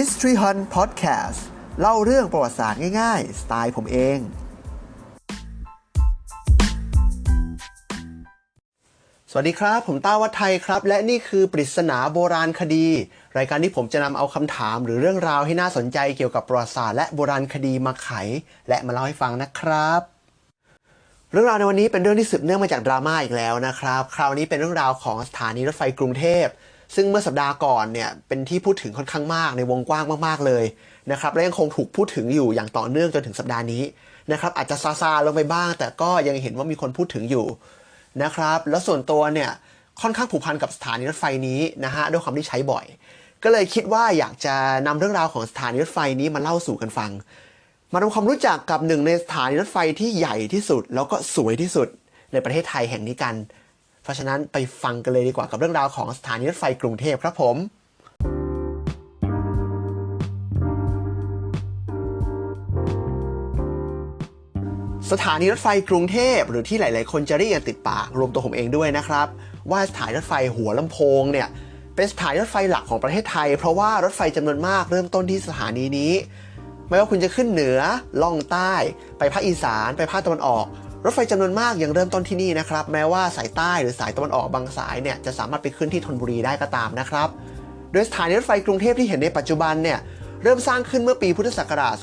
History Hunt Podcast เล่าเรื่องประวัติศาสตร์ง่ายๆ สไตล์ผมเอง สวัสดีครับ ผมต้าวัฒไทยครับ และนี่คือปริศนาโบราณคดี รายการที่ผมจะนำเอาคำถามหรือเรื่องราวให้น่าสนใจเกี่ยวกับประวัติศาสตร์และโบราณคดีมาไข และมาเล่าให้ฟังนะครับเรื่องราวในวันนี้เป็นเรื่องที่สืบเนื่องมาจากดราม่าอีกแล้วนะครับ คราวนี้เป็นเรื่องราวของสถานีรถไฟกรุงเทพ ซึ่งเมื่อสัปดาห์ก่อนเนี่ยเป็นที่พูดถึงค่อนข้างมากในวงกว้างมากๆเลยนะครับและยังคงถูกพูดถึงอยู่อย่างต่อเนื่องจนถึงสัปดาห์นี้นะครับอาจจะซาซาลงไปบ้าง แต่ก็ยังเห็นว่ามีคนพูดถึงอยู่นะครับแล้วส่วนตัวเนี่ยค่อนข้างผูกพันกับสถานีรถไฟนี้นะฮะด้วยความที่ใช้บ่อย ก็เลยคิดว่าอยากจะนำเรื่องราวของสถานีรถไฟนี้มาเล่าสู่กันฟัง มาทำความรู้จักกับหนึ่งในสถานีรถไฟที่ใหญ่ที่สุด แล้วก็สวยที่สุดในประเทศไทยแห่งนี้กัน เพราะฉะนั้นไปฟังกันเลยดีกว่ากับเรื่องราวของสถานีรถไฟกรุงเทพครับผมสถานีรถไฟกรุงเทพหรือที่หลาย ๆ คนจะเรียกกันติดปากรวมตัวผมเองด้วยนะครับ ว่าสถานีรถไฟหัวลำโพงเนี่ยเป็นสถานีรถไฟหลักของประเทศไทย เพราะว่ารถไฟจำนวนมากเริ่มต้นที่สถานีนี้ ไม่ว่าคุณจะขึ้นเหนือล่องใต้ ไปภาคอีสาน ไปภาคตะวันออก รถไฟจำนวนมากยังเริ่มต้นที่นี่นะครับ แม้ว่าสายใต้หรือสายตะวันออกบางสายเนี่ยจะสามารถไปขึ้นที่ธนบุรีได้ก็ตามนะครับ โดยสถานีรถไฟกรุงเทพที่เห็นในปัจจุบันเนี่ยเริ่มสร้างขึ้นเมื่อปีพุทธศักราช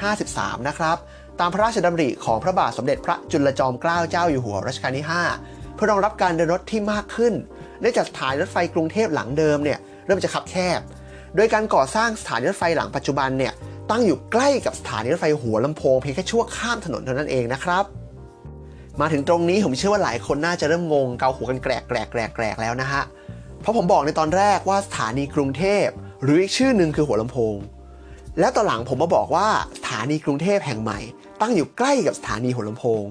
2453 นะครับ ตามพระราชดำริของพระบาทสมเด็จพระจุลจอมเกล้าเจ้าอยู่หัวรัชกาลที่ 5 เพื่อรองรับการเดินรถที่มากขึ้นเนื่องจากสถานีรถไฟกรุงเทพหลังเดิมเนี่ยเริ่มจะคับแคบ โดยการก่อสร้างสถานีรถไฟหลังปัจจุบันเนี่ยตั้งอยู่ใกล้กับสถานีรถไฟหัวลำโพงเพียงแค่ชั่วข้ามถนนเท่านั้นเองนะครับ มาถึงตรงนี้ผมเชื่อว่าหลายคนน่าจะเริ่มงงเกาหัวกันแกรกแกรกแกรกแกรกแล้วนะฮะ เพราะผมบอกในตอนแรกว่าสถานีกรุงเทพ หรืออีกชื่อหนึ่งคือหัวลำโพง แล้วตอนหลังผมมาบอกว่าสถานีกรุงเทพแห่งใหม่ ตั้งอยู่ใกล้กับสถานีหัวลำโพง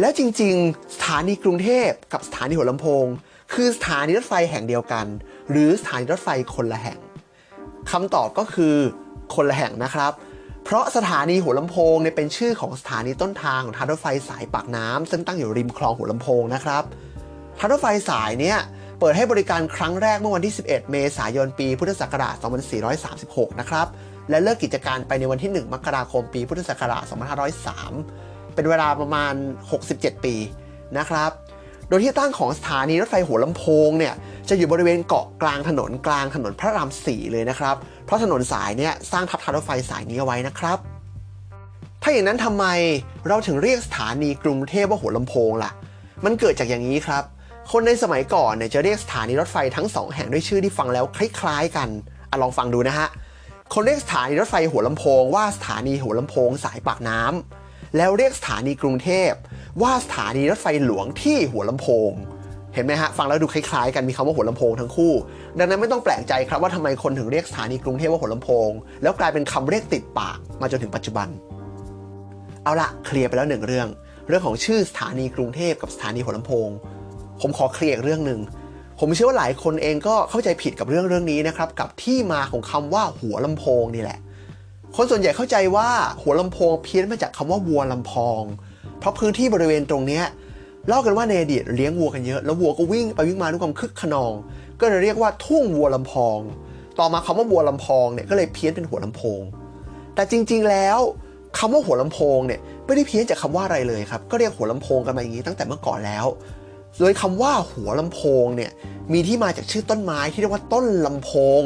แล้วจริงๆ สถานีกรุงเทพกับสถานีหัวลำโพง คือสถานีรถไฟแห่งเดียวกัน หรือสถานีรถไฟคนละแห่งคำตอบก็คือคนละแห่งนะครับ เพราะสถานีหัวลำโพงเนี่ยเป็นชื่อของสถานีต้นทางของทางรถไฟสายปากน้ำซึ่งตั้งอยู่ริมคลองหัวลำโพงนะครับทางรถไฟสายเนี่ยเปิดให้บริการครั้งแรกเมื่อวันที่ 11 เมษายนปี พุทธศักราช 2436 นะครับ และเลิกกิจการไปในวันที่ 1 มกราคมปี พุทธศักราช 2503 เป็นเวลาประมาณ 67 ปีนะครับ โดยที่ตั้งของสถานีรถไฟหัวลำโพงเนี่ยจะอยู่บริเวณเกาะกลางถนนกลางถนนพระราม 4 เลยนะครับ เพราะถนนสายเนี่ยสร้างทับทางรถไฟสายนี้เอาไว้นะครับ ถ้าอย่างนั้นทำไมเราถึงเรียกสถานีกรุงเทพว่าหัวลำโพงล่ะ มันเกิดจากอย่างนี้ครับ คนในสมัยก่อนเนี่ยจะเรียกสถานีรถไฟทั้งสองแห่งด้วยชื่อที่ฟังแล้วคล้ายๆกันอะลองฟังดูนะฮะคนเรียกสถานีรถไฟหัวลำโพงว่าสถานีหัวลำโพงสายปากน้ำแล้วเรียกสถานีกรุงเทพว่าสถานีรถไฟหลวงที่หัวลำโพง เห็นไหมฮะ ฟังแล้วดูคล้ายๆกันมีคำว่าหัวลำโพงทั้งคู่ ดังนั้นไม่ต้องแปลกใจครับว่าทำไมคนถึงเรียกสถานีกรุงเทพว่าหัวลำโพง แล้วกลายเป็นคำเรียกติดปากมาจนถึงปัจจุบัน เอาละเคลียร์ไปแล้วหนึ่งเรื่อง เรื่องของชื่อสถานีกรุงเทพกับสถานีหัวลำโพง ผมขอเคลียร์อีกเรื่องหนึ่งผมเชื่อว่าหลายคนเองก็เข้าใจผิดกับเรื่องเรื่องนี้นะครับกับที่มาของคำว่าหัวลำโพงนี่แหละ คนส่วนใหญ่เข้าใจว่าหัวลำโพงเพี้ยนมาจากคำว่าวัวลำพอง เพราะพื้นที่บริเวณตรงเนี้ย เล่ากันว่าในอดีตเลี้ยงวัวกันเยอะ แล้ววัวก็วิ่งไปวิ่งมาด้วยความคึกขนอง ก็เลยเรียกว่าทุ่งวัวลำพอง ต่อมาคำว่าวัวลำพองเนี่ยก็เลยเพี้ยนเป็นหัวลำโพง แต่จริงๆแล้วคำว่าหัวลำโพงเนี่ยไม่ได้เพี้ยนจากคำว่าอะไรเลยครับ ก็เรียกหัวลำโพงกันมาอย่างนี้ตั้งแต่เมื่อก่อนแล้ว โดยคำว่าหัวลำโพงเนี่ยมีที่มาจากชื่อต้นไม้ที่เรียกว่าต้นลำโพง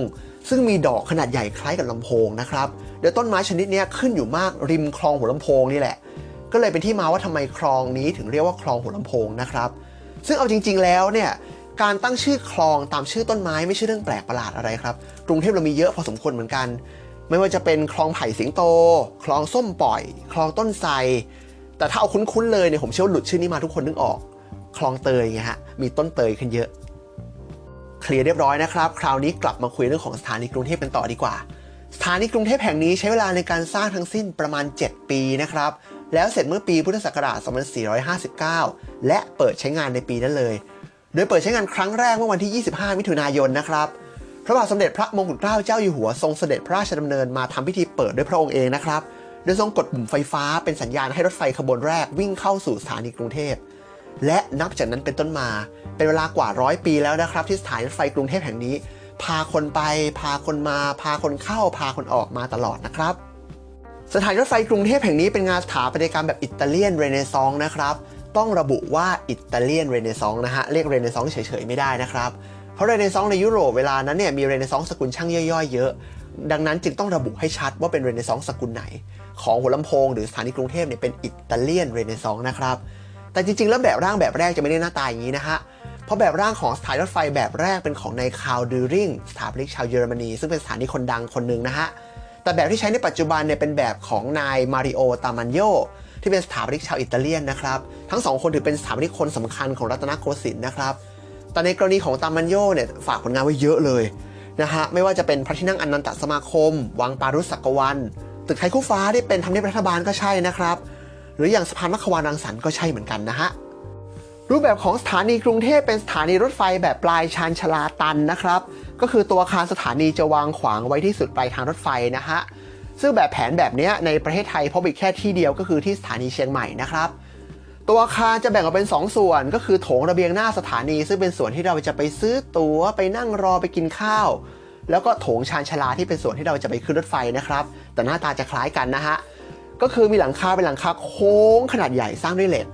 ซึ่งมีดอกขนาดใหญ่คล้ายกับลำโพงนะครับโดยต้นไม้ชนิดนี้ขึ้นอยู่มากริมคลองหัวลำโพงนี่แหละ ก็เลยเป็นที่มาว่าทำไมคลองนี้ถึงเรียกว่าคลองหัวลำโพงนะครับ ซึ่งเอาจริง ๆ แล้วเนี่ยการตั้งชื่อคลองตามชื่อต้นไม้ไม่ใช่เรื่องแปลกประหลาดอะไรครับ กรุงเทพเรามีเยอะพอสมควรเหมือนกัน ไม่ว่าจะเป็นคลองไผ่สิงโต คลองส้มปล่อย คลองต้นไทรแต่ถ้าเอาคุ้นๆเลยเนี่ยผมเชื่อว่าหลุดชื่อนี้มาทุกคนนึกออก คลองเตยไงฮะมีต้นเตยขึ้นเยอะ เคลียร์เรียบร้อยนะครับ คราวนี้กลับมาคุยเรื่องของสถานีกรุงเทพกันต่อดีกว่า สถานีกรุงเทพแห่งนี้ใช้เวลาในการสร้างทั้งสิ้นประมาณ 7 ปีนะครับ แล้วเสร็จเมื่อปีพุทธศักราช 2459 และเปิดใช้งานในปีนั้นเลย โดยเปิดใช้งานครั้งแรกเมื่อวันที่ 25 มิถุนายนนะครับ พระบาทสมเด็จพระมงกุฎเกล้าเจ้าอยู่หัวทรงเสด็จพระราชดำเนินมาทำพิธีเปิดด้วยพระองค์เองนะครับ โดยทรงกดปุ่มไฟฟ้าเป็นสัญญาณให้รถไฟขบวนแรกวิ่งเข้าสู่สถานีกรุงเทพ และนับจากนั้นเป็นต้นมา เป็นเวลากว่าร้อยปีแล้วนะครับ ที่สถานีรถไฟกรุงเทพแห่งนี้ พาคนไป พาคนมา พาคนเข้า พาคนออกมาตลอดนะครับ สถานีรถไฟกรุงเทพแห่งนี้เป็นงานสถาปัตยกรรมแบบอิตาเลียนเรเนซองส์นะครับต้องระบุว่าอิตาเลียนเรเนซองส์นะฮะเรียกเรเนซองส์เฉยๆไม่ได้นะครับ เพราะเรเนซองส์ในยุโรปเวลานั้นเนี่ยมีเรเนซองส์สกุลช่างย่อยๆเยอะ ดังนั้นจึงต้องระบุให้ชัดว่าเป็นเรเนซองส์สกุลไหน ของหัวลำโพงหรือสถานีกรุงเทพเนี่ยเป็นอิตาเลียนเรเนซองส์นะครับแต่จริงๆแล้วแบบร่างแบบแรกจะไม่ได้หน้าตาอย่างนี้นะฮะเพราะแบบร่างของสถานีรถไฟแบบแรกเป็นของนายคาร์ดูริงสถาปนิกชาวเยอรมนีซึ่งเป็นสถานีคนดังคนหนึ่งนะฮะ แต่แบบที่ใช้ในปัจจุบันเนี่ยเป็นแบบของนายมาริโอ ตามันโยที่เป็นสถาปนิกชาวอิตาเลียนนะครับ ทั้งสองคนถือเป็นสถาปนิกคนสำคัญของรัตนโกสินทร์นะครับ แต่ในกรณีของตามันโยเนี่ยฝากผลงานไว้เยอะเลยนะฮะ ไม่ว่าจะเป็นพระที่นั่งอนันตสมาคม วังปารุสักวัน ตึกไทยคู่ฟ้าที่เป็นทำเนียบรัฐบาลก็ใช่นะครับ หรืออย่างสะพานมัควานรังสรรค์ก็ใช่เหมือนกันนะฮะ รูปแบบของสถานีกรุงเทพเป็นสถานีรถไฟแบบปลายชานชาลาตันนะครับ ก็คือตัวอาคารสถานีจะวางขวางไว้ที่สุดปลายทางรถไฟนะฮะซึ่งแบบแผนแบบนี้ในประเทศไทยพบอีกแค่ที่เดียวก็คือที่สถานีเชียงใหม่นะครับ ตัวอาคารจะแบ่งออกเป็น 2ส่วน ก็คือโถงระเบียงหน้าสถานี ซึ่งเป็นส่วนที่เราจะไปซื้อตั๋วไปนั่งรอไปกินข้าว แล้วก็โถงชานชลาที่เป็นส่วนที่เราจะไปขึ้นรถไฟนะครับ แต่หน้าตาจะคล้ายกันนะฮะก็คือมีหลังคาเป็นหลังคาโค้งขนาดใหญ่สร้างด้วยเหล็ก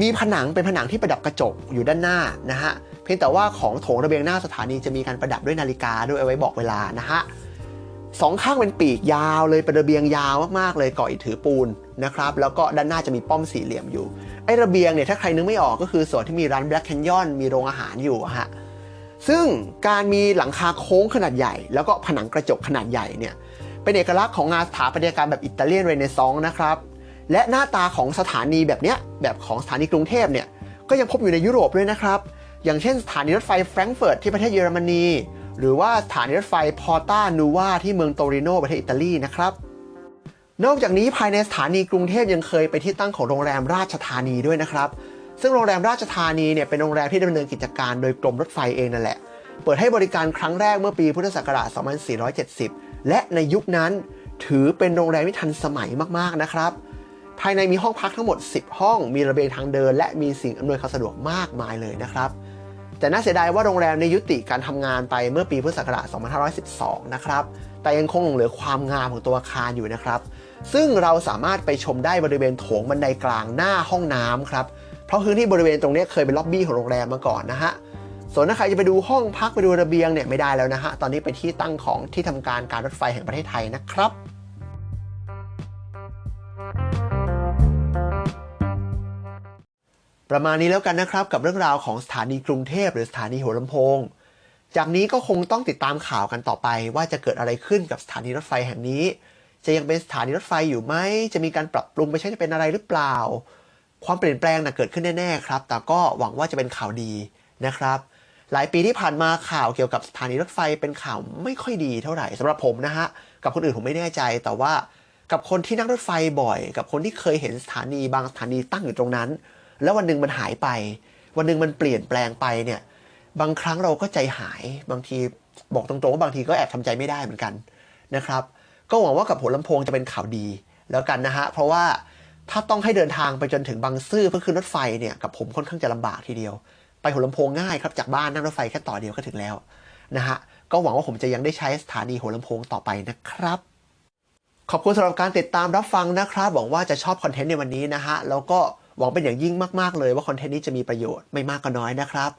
มีผนังเป็นผนังที่ประดับกระจกอยู่ด้านหน้านะฮะ พียงแต่ว่าของโถงระเบียงหน้าสถานีจะมีการประดับด้วยนาฬิกาด้วยเอาไว้บอกเวลานะฮะสองข้างเป็นปีกยาวเลยเป็นระเบียงยาวมากๆเลยก่ออิฐถือปูนนะครับแล้วก็ด้านหน้าจะมีป้อมสี่เหลี่ยมอยู่ไอ้ระเบียงเนี่ยถ้าใครนึกไม่ออกก็คือส่วนที่มีร้าน Black Canyon มีโรงอาหารอยู่ฮะซึ่งการมีหลังคาโค้งขนาดใหญ่ แล้วก็ผนังกระจกขนาดใหญ่เนี่ยเป็นเอกลักษณ์ของงานสถาปัตยกรรมแบบอิตาเลียนเรเนซองส์นะครับและหน้าตาของสถานีแบบเนี้ยแบบของสถานีกรุงเทพเนี่ยก็ยังพบอยู่ในยุโรปด้วยนะครับ อย่างเช่นสถานีรถไฟแฟรงก์เฟิร์ตที่ประเทศเยอรมนี หรือว่าสถานีรถไฟพอร์ตานูวาที่เมืองโตริโนประเทศอิตาลีนะครับ นอกจากนี้ภายในสถานีกรุงเทพยังเคยไปที่ตั้งของโรงแรมราชธานีด้วยนะครับ ซึ่งโรงแรมราชธานีเนี่ยเป็นโรงแรมที่ดำเนินกิจการโดยกรมรถไฟเองนั่นแหละ เปิดให้บริการครั้งแรกเมื่อปีพุทธศักราช 2470 และในยุคนั้นถือเป็นโรงแรมที่ทันสมัยมากๆนะครับภายในมีห้องพักทั้งหมด 10 ห้อง มีระเบียงทางเดิน และมีสิ่งอำนวยความสะดวกมากมายเลยนะครับ แต่น่าเสียดายว่าโรงแรมในยุติการทำงานไปเมื่อปีพุทธศักราช 2512 นะครับ แต่ยังคงหลงเหลือความงามของตัวอาคารอยู่นะครับ ซึ่งเราสามารถไปชมได้บริเวณโถงบันไดกลางหน้าห้องน้ำครับ เพราะพื้นที่บริเวณตรงนี้เคยเป็นล็อบบี้ของโรงแรมมาก่อนนะฮะ ส่วนถ้าใครจะไปดูห้องพักไปดูระเบียงเนี่ยไม่ได้แล้วนะฮะ ตอนนี้เป็นที่ตั้งของที่ทำการการรถไฟแห่งประเทศไทยนะครับ ประมาณนี้แล้วกันนะครับกับเรื่องราวของสถานีกรุงเทพหรือสถานีหัวลำโพง จากนี้ก็คงต้องติดตามข่าวกันต่อไป ว่าจะเกิดอะไรขึ้นกับสถานีรถไฟแห่งนี้ จะยังเป็นสถานีรถไฟอยู่ไหม จะมีการปรับปรุงไปใช้จะเป็นอะไรหรือเปล่า ความเปลี่ยนแปลงนะเกิดขึ้นแน่ๆครับ แต่ก็หวังว่าจะเป็นข่าวดีนะครับ หลายปีที่ผ่านมาข่าวเกี่ยวกับสถานีรถไฟเป็นข่าวไม่ค่อยดีเท่าไหร่สำหรับผมนะฮะ กับคนอื่นผมไม่แน่ใจ แต่ว่ากับคนที่นั่งรถไฟบ่อย กับคนที่เคยเห็นสถานีบางสถานีตั้งอยู่ตรงนั้น แล้ววันหนึ่งมันหายไป วันหนึ่งมันเปลี่ยนแปลงไปเนี่ย บางครั้งเราก็ใจหาย บางทีบอกตรงๆว่าบางทีก็แอบทำใจไม่ได้เหมือนกันนะครับ ก็หวังว่ากับหัวลำโพงจะเป็นข่าวดีแล้วกันนะฮะ เพราะว่าถ้าต้องให้เดินทางไปจนถึงบางซื่อเพื่อขึ้นรถไฟเนี่ยกับผมค่อนข้างจะลำบากทีเดียว ไปหัวลำโพงง่ายครับจากบ้านนั่งรถไฟแค่ต่อเดียวก็ถึงแล้วนะฮะ ก็หวังว่าผมจะยังได้ใช้สถานีหัวลำโพงต่อไปนะครับ ขอบคุณสำหรับการติดตามรับฟังนะครับ หวังว่าจะชอบคอนเทนต์ในวันนี้นะฮะ แล้วก็ หวังเป็นอย่างยิ่งมากๆเลยว่าคอนเทนต์นี้จะมีประโยชน์ไม่มากก็น้อยนะครับ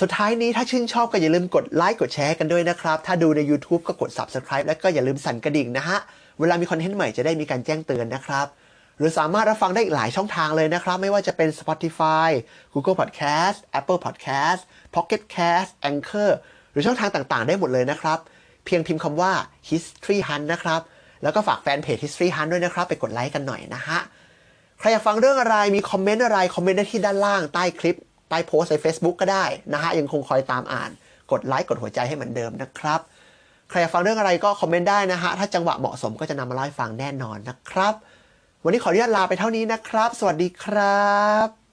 สุดท้ายนี้ถ้าชื่นชอบก็อย่าลืมกดไลค์กดแชร์กันด้วยนะครับ ถ้าดูใน YouTube ก็กด Subscribe และก็อย่าลืมสั่นกระดิ่งนะฮะ เวลามีคอนเทนต์ใหม่จะได้มีการแจ้งเตือนนะครับหรือสามารถรับฟังได้อีกหลายช่องทางเลยนะครับ ไม่ว่าจะเป็น Spotify Google Podcast Apple Podcast Pocket Cast Anchor หรือช่องทางต่างๆ ได้หมดเลยนะครับ เพียงพิมพ์คำว่า History Hunt นะครับ แล้วก็ฝากแฟนเพจ History Hunt ด้วยนะครับ ไปกดไลค์กันหน่อยนะฮะ ครอยากฟังเรื่องอะไรมีคอมเมนต์อะไร คอมเมนต์ได้ที่ด้านล่างใต้คลิป ใต้โพสต์ใน Facebook ก็ได้นะฮะ ยังคงคอยตามอ่าน กดไลค์กดหัวใจให้เหมือนเดิมนะครับ ใครอยากฟังเรื่องอะไรก็คอมเมนต์ได้นะฮะ ถ้าจังหวะเหมาะสมก็จะนำมาเล่าให้ฟังแน่นอนนะครับ วันนี้ขออนุญาตลาไปเท่านี้นะครับ สวัสดีครับ